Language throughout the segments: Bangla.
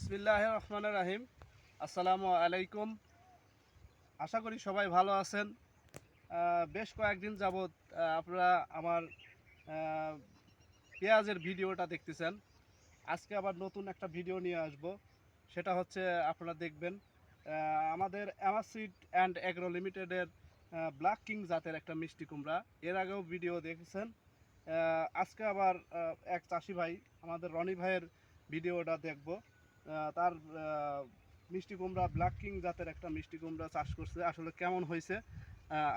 বিসমিল্লাহ রহমান রাহিম আসসালামু আলাইকুম। আশা করি সবাই ভালো আছেন। বেশ কয়েকদিন যাবৎ আপনারা আমার পেঁয়াজের ভিডিওটা দেখতেছেন। আজকে আবার নতুন একটা ভিডিও নিয়ে আসব। সেটা হচ্ছে, আপনারা দেখবেন আমাদের অ্যামাসিড অ্যান্ড অ্যাগ্রো লিমিটেডের ব্ল্যাক কিং জাতের একটা মিষ্টি কুমড়া। এর আগেও ভিডিও দেখেছেন। আজকে আবার এক চাষি ভাই, আমাদের রনি ভাইয়ের ভিডিওটা দেখব। তার মিষ্টি কুমড়া ব্ল্যাক কিং জাতের একটা মিষ্টি কুমড়া চাষ করছে। আসলে কেমন হয়েছে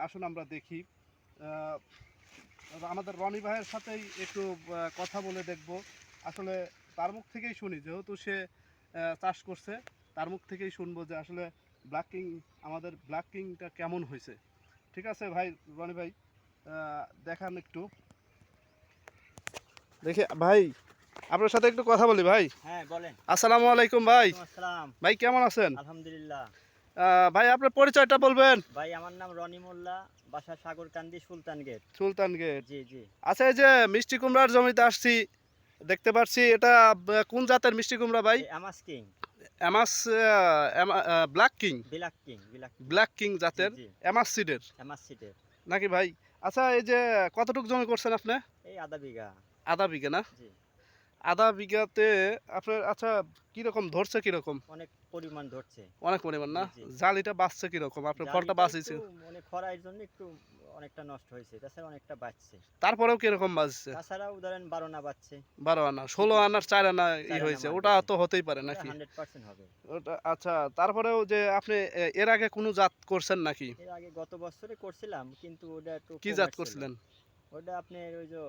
আসুন আমরা দেখি। আমাদের রনি ভাইয়ের সাথেই একটু কথা বলে দেখব। আসলে তার মুখ থেকেই শুনি, যেহেতু সে চাষ করছে, তার মুখ থেকেই শুনব যে আসলে ব্ল্যাক কিং আমাদের ব্ল্যাক কিংটা কেমন হয়েছে। ঠিক আছে ভাই, রনি ভাই দেখান একটু। দেখে, ভাই আপনার সাথে একটু কথা বলি ভাই। হ্যাঁ বলেন। আসসালামু আলাইকুম ভাই। আসসালাম। ভাই কেমন আছেন? আলহামদুলিল্লাহ। ভাই আপনার পরিচয়টা বলবেন। ভাই আমার নাম রনি মোল্লা বাসা সাগরকান্দি সুলতান গেট। সুলতান গেট। জি জি। আচ্ছা এই যে মিষ্টি কুমড়ার জমিতে আসছি দেখতে পাচ্ছি এটা কোন জাতের মিষ্টি কুমড়া ভাই? Amas king. Amas black king. Black king black king. জাতের অ্যামাস সিডের। আমাস সিটের নাকি ভাই? আচ্ছা এই যে কতটুকু জমি করছেন আপনি? এই আধা বিঘা। আধা বিঘা না? জি। আধা বিঘাতে আপনার আচ্ছা কীরকম ধরছে কীরকম? অনেক পরিমাণ ধরছে। অনেক পরিমাণ না। জালিটা বাঁচছে কীরকম? আপনার ফলটা বাঁচিয়েছে? মানে খরার জন্য একটু অনেকটা নষ্ট হয়েছে তাছাড়া অনেকটা বাঁচছে। তারপরেও কীরকম বাঁচছে? তাছাড়াও ধরেন বারো না বাচ্চে বারো আনা ষোলো আনার চার আনা ই হয়েছে ওটা তো হতেই পারে নাকি? হান্ড্রেড পার্সেন্ট হবে। ওটা আচ্ছা তারপরেও যে আপনি এর আগে কোনো জাত করছেন নাকি? এর আগে গত বছরে করছিলাম কিন্তু ওটা একটু কি জাত। করছিলেন? ওটা আপনি ওই যে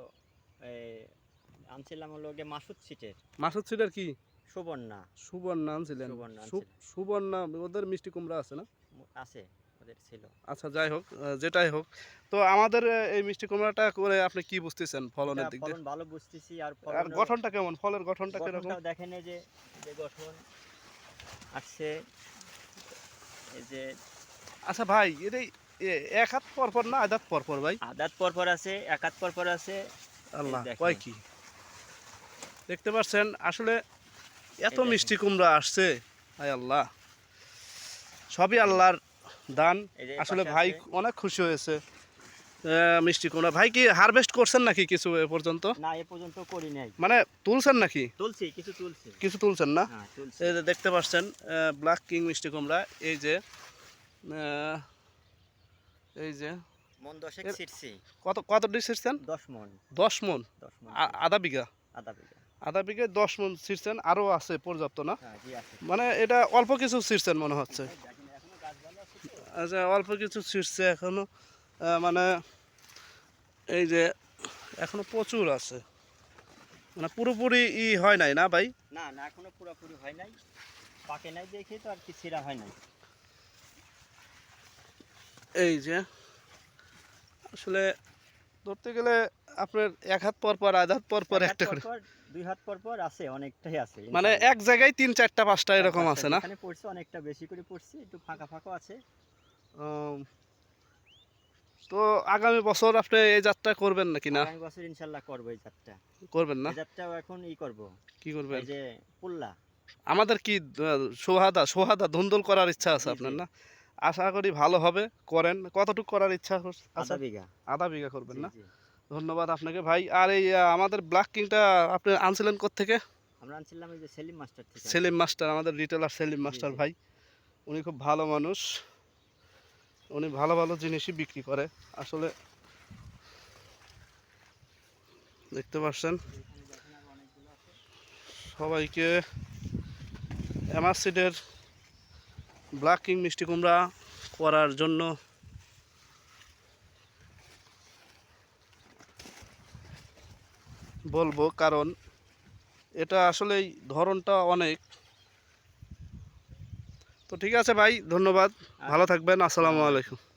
আনছিলাম হলো গিয়ে মাসুদ সিটের। মাসুদ সিডের কি? সুবর্ণা। সুবর্ণা আনছিলেন? সুবর্ণা ওদের মিষ্টি কুমড়া আছে না? আছে ওদের ছিল। আচ্ছা যাই হোক যেটাই হোক। তো আমাদের এই মিষ্টি কুমড়াটা করে আপনি কি বুঝতেছেন ফলনের দিক দিয়ে? ভালো বুঝতেছি আর আর গঠনটা কেমন? ফলের গঠনটা কীরকম? দেখেন এই যে যে গঠন আসছে এই যে আচ্ছা ভাই এটা এক হাত পর পর না হাত পর পর ভাই আদাত পরপর আছে একাত পরপর আছে। আল্লাহ। কয় কি? দেখতে পাচ্ছেন আসলে এত মিষ্টি কুমড়া আসছে। হায় আল্লাহ। সবই আল্লাহর দান। আসলে ভাই অনেক খুশি হয়েছে মিষ্টি কুমড়া। ভাই কি হারভেস্ট করছেন নাকি কিছু এ পর্যন্ত? না এ পর্যন্ত করি নাই। মানে তুলছেন নাকি? তুলছি কিছু তুলছি। কিছু তুলছেন না? হ্যাঁ এই যে দেখতে পাচ্ছেন ব্ল্যাক কিং মিষ্টি কুমড়া। এই যে এই যে মন দশেক এর- ছিটছি। কত কত ডিশ ছিটছেন? দশ মন। দশ মন। দশ মন। আধা বিঘা? আধা বিঘা। আধা বিঘে দশ মন ছিটছেন আরও আছে পর্যাপ্ত না। হ্যাঁ মানে এটা অল্প কিছু ছিটছেন মনে হচ্ছে? আচ্ছা অল্প কিছু ছিটছে এখনও মানে এই যে এখনও প্রচুর আছে। মানে পুরোপুরি ই হয় নাই না ভাই? না না এখনও পুরোপুরি হয় নাই। পাকে নাই দেখে তো আর কি ছিঁড়া হয় নাই। এই যে আসলে ধরতে গেলে আপনার এক হাত পর পর আধ হাত পর পর একটা করে। দুই হাত পর পর আছে অনেকটাই আছে মানে এক জায়গায় তিন চারটা পাঁচটা এরকম আছে না? এখানে পড়ছে অনেকটা বেশি করে পড়ছে একটু ফাঁকা ফাঁকা আছে। তো আগামী বছর আপনি এই যাত্রা করবেন নাকি না? আগামী বছর ইনশাল্লাহ করব এই যাত্রা। করবেন না? যাত্রাও এখন ই করব। কি করবেন? এই যে পুল্লা। আমাদের কি সোহাদা সোহাদা ধুন্দল করার ইচ্ছা আছে আপনার না? আশা করি ভালো হবে করেন। কতটুকু করার ইচ্ছা আছে? আধা বিঘা। আধা বিঘা করবেন না। ধন্যবাদ আপনাকে ভাই। আর এই আমাদের ব্ল্যাক কিংটা আপনি আনছিলেন থেকে আমরা আনছিলাম এই যে সেলিম মাস্টার থেকে। সেলিম মাস্টার আমাদের রিটেলার সেলিম মাস্টার ভাই। উনি খুব ভালো মানুষ। উনি ভালো ভালো জিনিসই বিক্রি করে। আসলে দেখতে পাচ্ছেন সবাইকে অ্যামাসিডের ব্ল্যাক কিং মিষ্টি কুমড়া করার জন্য বলব, কারণ এটা আসলেই ধরনটা অনেক। তো ঠিক আছে ভাই, ধন্যবাদ। ভালো থাকবেন। আসসালামু আলাইকুম।